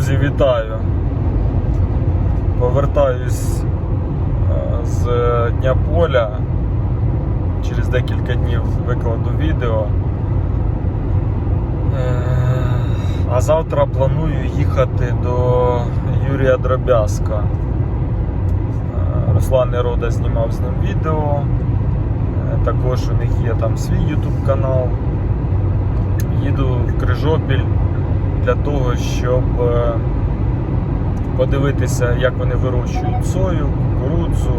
Друзі, вітаю! Повертаюсь е, з Дня поля. Через декілька днів викладу відео. Е, А завтра планую їхати до Юрія Дробязка. Е, Руслан Нерода знімав з ним відео. Е, Також у них є там свій YouTube канал. Їду в Крижопіль для того, щоб е, подивитися, як вони вирощують сою, кукурудзу,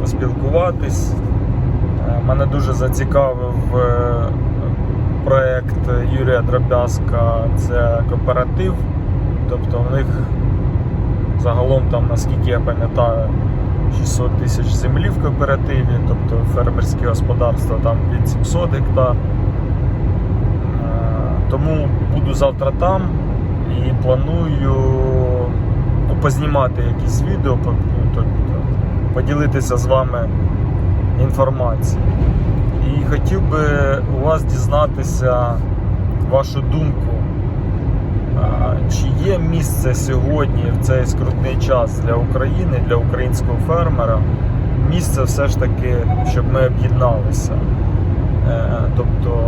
поспілкуватись. Е, Мене дуже зацікавив е, проект Юрія Дробязка, це кооператив. Тобто в них загалом там, наскільки я пам'ятаю, 600 тисяч землі в кооперативі, тобто фермерське господарство там від 700 гектар. Тому буду завтра там і планую ну, познімати якісь відео, ну, поділитися з вами інформацією. І хотів би у вас дізнатися вашу думку. Чи є місце сьогодні в цей скрутний час для України, для українського фермера? Місце все ж таки, щоб ми об'єдналися. Е, Тобто,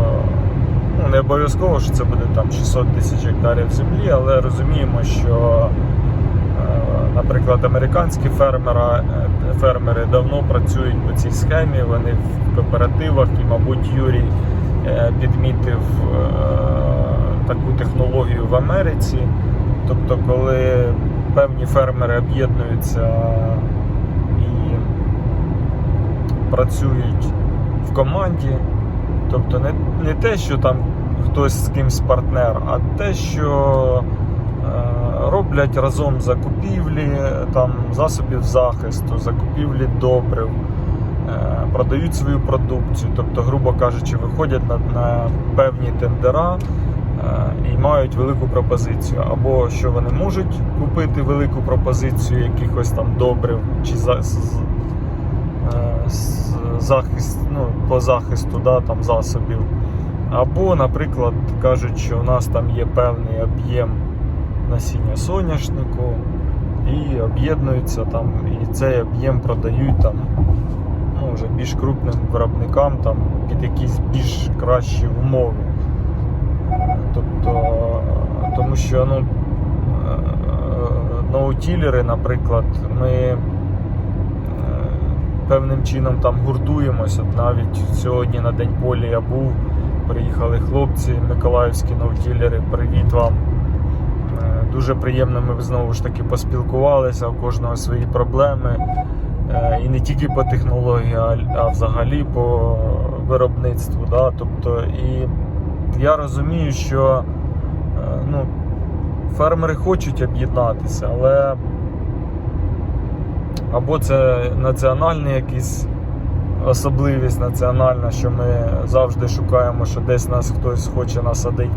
ну, не обов'язково, що це буде там 600 тисяч гектарів землі, але розуміємо, що, е, наприклад, американські фермера, е, фермери давно працюють по цій схемі, вони в кооперативах і, мабуть, Юрій е, підмітив таку технологію в Америці. Тобто, коли певні фермери об'єднуються і працюють в команді, тобто не, не те, що там хтось з кимсь партнер, а те, що е, роблять разом закупівлі там, засобів захисту, закупівлі добрив, е, продають свою продукцію, тобто, грубо кажучи, виходять на, на певні тендера. е, І мають велику пропозицію. Або що вони можуть купити велику пропозицію якихось там добрив чи за, з- е, з- захист, ну, по захисту да, там, засобів. Або, наприклад, кажуть, що у нас там є певний об'єм насіння соняшнику, і об'єднуються там, і цей об'єм продають там, ну, вже більш крупним виробникам там, під якісь більш кращі умови. Тобто, тому що ну, е, ноутілери, наприклад, ми е, певним чином там гуртуємося. От Навіть сьогодні на День полі я був, приїхали хлопці, миколаївські ноутілери, привіт вам. Е, Дуже приємно ми знову ж таки поспілкувалися, у кожного свої проблеми. Е, І не тільки по технології, а, а взагалі по виробництву. Да? Тобто, і я розумію, що е, ну, фермери хочуть об'єднатися, але або це національний якийсь особливість національна, що ми завжди шукаємо, що десь нас хтось хоче насадити,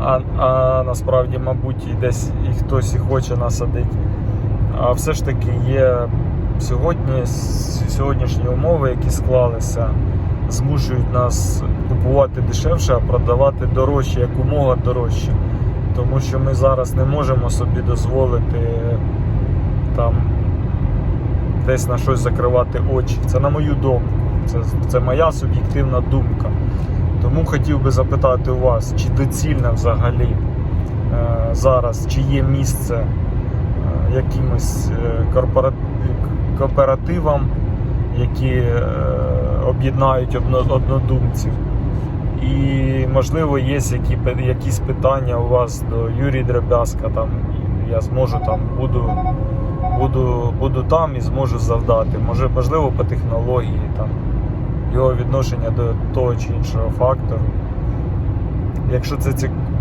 а, а насправді, мабуть, і десь і хтось і хоче насадити. А все ж таки є сьогодні сьогоднішні умови, які склалися, змушують нас купувати дешевше, а продавати дорожче, якомога дорожче. Тому що ми зараз не можемо собі дозволити там десь на щось закривати очі. Це на мою думку. Це, це моя суб'єктивна думка. Тому хотів би запитати у вас, чи доцільно взагалі е, зараз, чи є місце е, якимось е, корпора- кооперативам, які е, об'єднають одно- однодумців. І можливо є які, якісь питання у вас до Юрія Дробязка, там я зможу там буду, буду, буду там і зможу завдати. Може, можливо, по технології, там, його відношення до того чи іншого фактору. Якщо це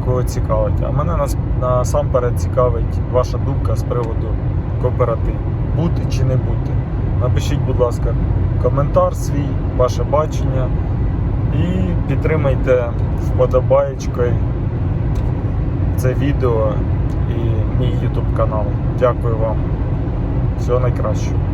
кого цікавить. А мене нас- насамперед цікавить ваша думка з приводу кооперативу. Бути чи не бути. Напишіть, будь ласка, коментар свій, ваше бачення. І підтримайте вподобаєчкою це відео мій YouTube канал. Дякую вам. Всього найкращого.